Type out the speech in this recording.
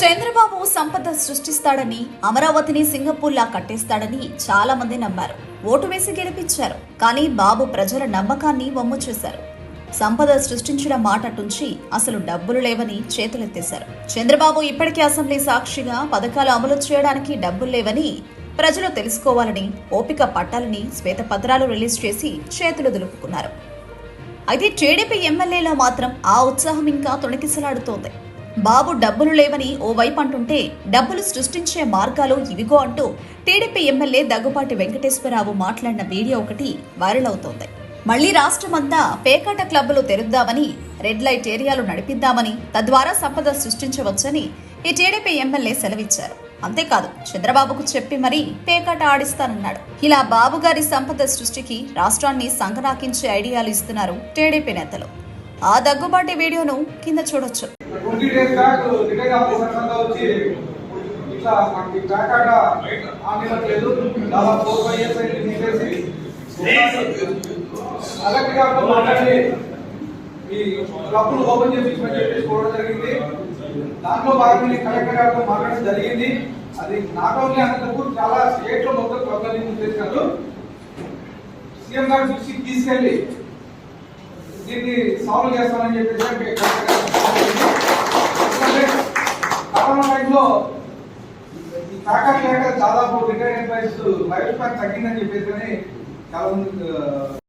చంద్రబాబు సంపద సృష్టిస్తాడని అమరావతిని సింగపూర్లా కట్టేస్తాడని చాలా మంది నమ్మారు. ఓటు వేసి గెలిపించారు. కానీ బాబు ప్రజల నమ్మకాన్ని వమ్ము చేశారు. సంపద సృష్టించడం మాట టుంచి అసలు డబ్బులు లేవని చేతులెత్తేశారు. చంద్రబాబు ఇప్పటికే అసెంబ్లీ సాక్షిగా పథకాలు అమలు చేయడానికి డబ్బులు లేవని ప్రజలు తెలుసుకోవాలని ఓపిక పట్టాలని శ్వేతపత్రాలు రిలీజ్ చేసి చేతులు దులుపుకున్నారు. అయితే టీడీపీ ఎమ్మెల్యేలో మాత్రం ఆ ఉత్సాహం ఇంకా తొణికిసలాడుతోంది. బాబు డబ్బులు లేవని ఓ వైపు అంటుంటే డబ్బులు సృష్టించే మార్గాలు ఇవిగో అంటూ టీడీపీ ఎమ్మెల్యే దగ్గుపాటి వెంకటేశ్వరరావు మాట్లాడిన వీడియో ఒకటి వైరల్ అవుతోంది. మళ్ళీ రాష్ట్రమంతా పేకాట క్లబ్బులు తెరుద్దామని రెడ్ లైట్ ఏరియాలు నడిపిద్దామని తద్వారా సంపద సృష్టించవచ్చని ఈ టీడీపీ ఎమ్మెల్యే సెలవిచ్చారు. అంతేకాదు చంద్రబాబుకు చెప్పి మరీ పేకాట ఆడిస్తానన్నాడు. ఇలా బాబు గారి సంపద సృష్టికి రాష్ట్రాన్ని సంగనాకించే ఐడియాలు ఇస్తున్నారు టీడీపీ నేతలు. ఆ దగ్గుబాటి వీడియోను కింద చూడొచ్చు. ఈ క్లబ్ను ఓపెన్ చేపించమని చెప్పేసి కోరడం జరిగింది దాంట్లో భాగంగా కలెక్టర్ గారితో మాట్లాడడం జరిగింది అది నాట్ ఓన్లీ అనంతపూర్ చాలా స్టేట్లో మొత్తం క్లబ్లని సీఎం గారు చూసి తీసుకెళ్ళి దీన్ని సాల్వ్ చేస్తామని చెప్పేసి కరోనా టైంలో ఈ ప్యాకెట్ లేక దాదాపు రిటైర్డ్ ఎంప్లాయీస్ లైఫ్ స్పాన్ తగ్గిందని చెప్పేసి కానీ చాలా మంది